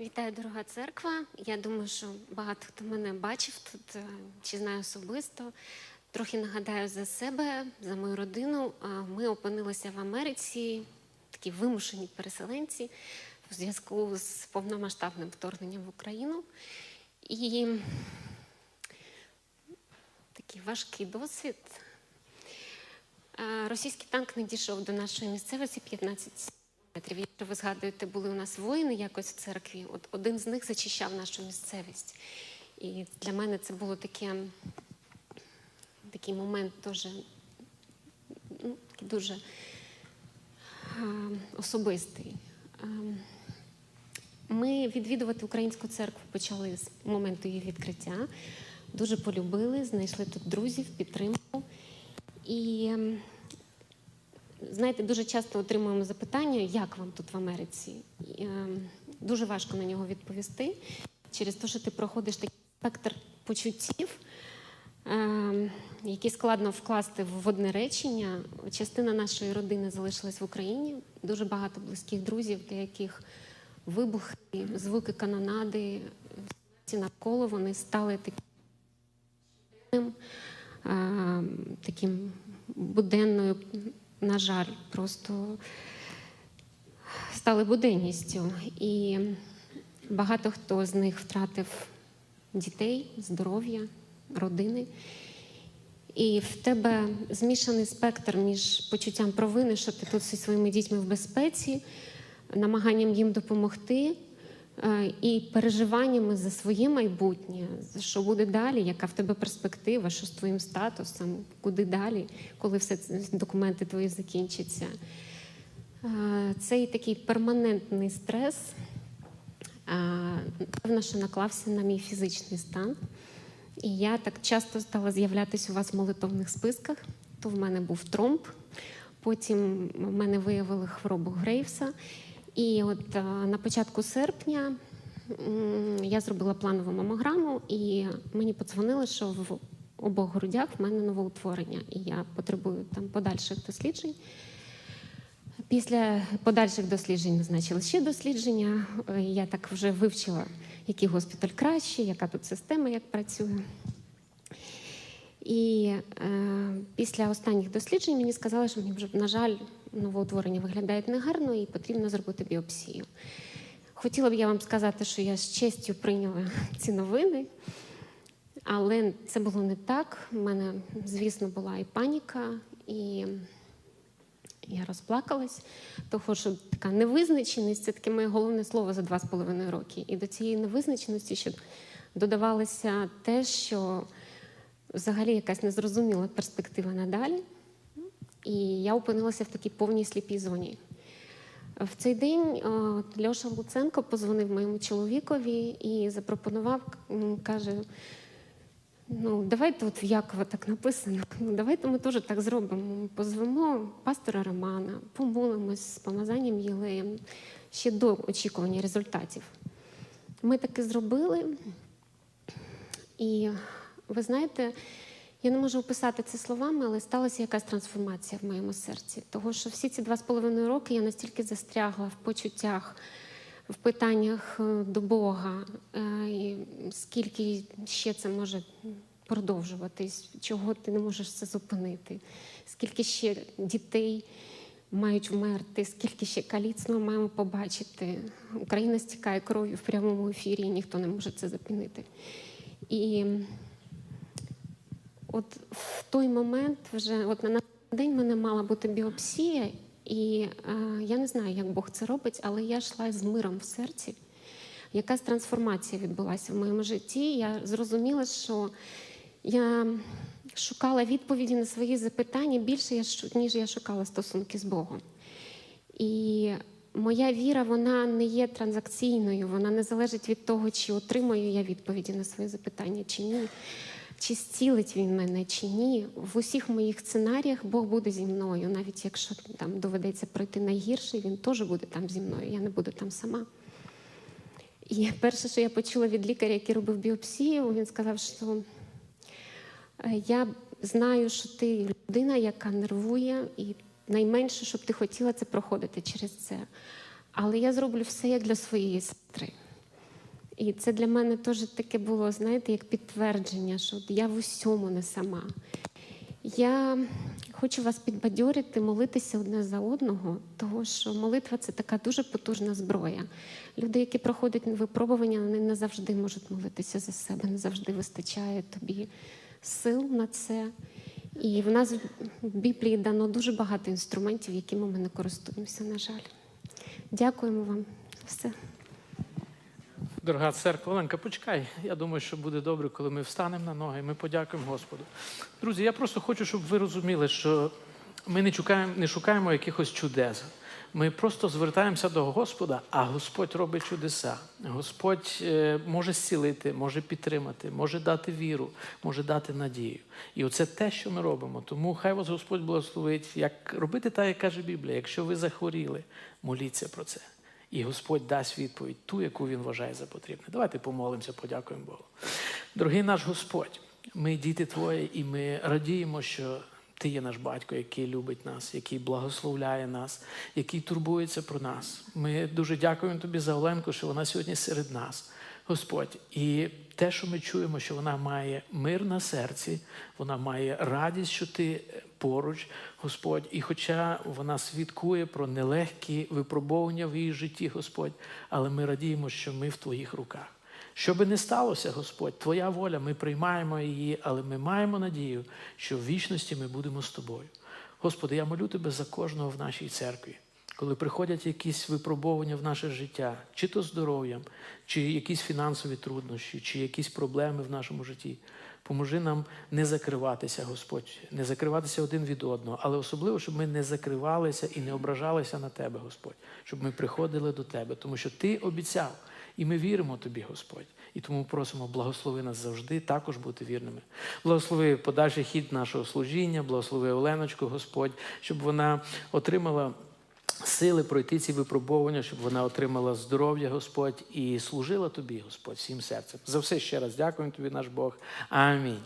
Вітаю, дорога церква. Я думаю, що багато хто мене бачив тут е, чи знає особисто. Трохи нагадаю за себе, за мою родину. Ми опинилися в Америці, такі вимушені переселенці в зв'язку з повномасштабним вторгненням в Україну. І такий важкий досвід. Е, Російський танк не дійшов до нашої місцевості 15 метрів. Якщо ви згадуєте, були у нас воїни якось в церкві. От один з них зачищав нашу місцевість. І для мене це було таке, такий момент дуже, ну, такий дуже е, особистий. Е, ми відвідувати українську церкву почали з моменту її відкриття. Дуже полюбили, знайшли тут друзів, підтримку. І ем, знаєте, дуже часто отримуємо запитання, як вам тут в Америці. Ем, Дуже важко на нього відповісти через те, що ти проходиш такий спектр почуттів, ем, які складно вкласти в одне речення. Частина нашої родини залишилась в Україні. Дуже багато близьких друзів, для яких вибухи, звуки канонади, ці навколо вони стали таким, е, таким буденною, на жаль, просто стали буденністю. І багато хто з них втратив дітей, здоров'я, родини. І в тебе змішаний спектр між почуттям провини, що ти тут зі своїми дітьми в безпеці, намаганням їм допомогти і переживаннями за своє майбутнє, що буде далі, яка в тебе перспектива, що з твоїм статусом, куди далі, коли все документи твої закінчаться. Е, Цей такий перманентний стрес, е, певно, що наклався на мій фізичний стан. І я так часто стала з'являтися у вас в молитовних списках. То в мене був тромб, потім в мене виявили хворобу Грейвса. І от е, на початку серпня я зробила планову мамограму, і мені подзвонили, що в обох грудях в мене новоутворення, і я потребую там подальших досліджень. Після подальших досліджень назначили ще дослідження. Е, Я так вже вивчила, який госпіталь краще, яка тут система як працює. І е, після останніх досліджень мені сказали, що мені вже, на жаль, новоутворення виглядають негарно і потрібно зробити біопсію. Хотіла б я вам сказати, що я з честю прийняла ці новини, але це було не так. У мене, звісно, була і паніка, і я розплакалась, тому що така невизначеність це таке моє головне слово за два з половиною роки. І до цієї невизначеності ще додавалося те, що взагалі якась незрозуміла перспектива надалі. І я опинилася в такій повній сліпій зоні. В цей день Льоша Луценко позвонив моєму чоловікові і запропонував, каже: Ну, давайте от в Якова так написано. Ну, давайте ми теж так зробимо. Ми Позвемо пастора Романа, помолимось з помазанням Єлеєм ще до очікування результатів. Ми таки зробили. І ви знаєте, я не можу описати це словами, але сталася якась трансформація в моєму серці. Того, що всі ці два з половиною роки я настільки застрягла в почуттях, в питаннях е, до Бога, е, і скільки ще це може продовжуватись, чого ти не можеш це зупинити, скільки ще дітей мають вмерти, скільки ще каліць маємо побачити. Україна стікає кров'ю в прямому ефірі, і ніхто не може це зупинити. І от в той момент, вже от на день мене мала бути біопсія, і е, я не знаю, як Бог це робить, але я йшла з миром в серці. Якась трансформація відбулася в моєму житті. Я зрозуміла, що я шукала відповіді на свої запитання більше, ніж я шукала стосунки з Богом. І моя віра, вона не є транзакційною, вона не залежить від того, чи отримаю я відповіді на свої запитання, чи ні, чи зцілить він мене, чи ні. В усіх моїх сценаріях Бог буде зі мною. Навіть якщо там доведеться пройти найгірше, він теж буде там зі мною. Я не буду там сама. І перше, що я почула від лікаря, який робив біопсію, він сказав, що е, я знаю, що ти людина, яка нервує, і найменше, щоб ти хотіла це проходити через це. Але я зроблю все як для своєї сестри. І це для мене теж таке було, знаєте, як підтвердження, що я в усьому не сама. Я хочу вас підбадьорити, молитися одне за одного, тому що молитва це така дуже потужна зброя. Люди, які проходять випробування, вони не завжди можуть молитися за себе, не завжди вистачає тобі сил на це. І в нас в Біблії дано дуже багато інструментів, якими ми не користуємося, на жаль. Дякуємо вам все. Дорога церква, Оленка, почекай. Я думаю, що буде добре, коли ми встанемо на ноги. Ми подякуємо Господу. Друзі, я просто хочу, щоб ви розуміли, що ми не шукаємо, не шукаємо якихось чудес. Ми просто звертаємося до Господа, а Господь робить чудеса. Господь е, може зцілити, може підтримати, може дати віру, може дати надію. І оце те, що ми робимо. Тому хай вас Господь благословить, як робити так, як каже Біблія. Якщо ви захворіли, моліться про це. І Господь дасть відповідь, ту, яку він вважає за потрібне. Давайте помолимося, подякуємо Богу. Дорогий наш Господь, ми діти Твої, і ми радіємо, що Ти є наш батько, який любить нас, який благословляє нас, який турбується про нас. Ми дуже дякуємо Тобі за Оленку, що вона сьогодні серед нас. Господь, і те, що ми чуємо, що вона має мир на серці, вона має радість, що ти поруч, Господь. І хоча вона свідкує про нелегкі випробовування в її житті, Господь, але ми радіємо, що ми в Твоїх руках. Що би не сталося, Господь, Твоя воля, ми приймаємо її, але ми маємо надію, що в вічності ми будемо з тобою. Господи, я молю Тебе за кожного в нашій церкві. Коли приходять якісь випробування в наше життя, чи то здоров'ям, чи якісь фінансові труднощі, чи якісь проблеми в нашому житті, поможи нам не закриватися, Господь, не закриватися один від одного, але особливо, щоб ми не закривалися і не ображалися на Тебе, Господь, щоб ми приходили до Тебе, тому що Ти обіцяв, і ми віримо Тобі, Господь. І тому просимо, благослови нас завжди, також бути вірними. Благослови подальший хід нашого служіння, благослови Оленочку, Господь, щоб вона отримала сили пройти ці випробування, щоб вона отримала здоров'я, Господь, і служила тобі, Господь, всім серцем. За все ще раз дякуємо тобі, наш Бог. Амінь.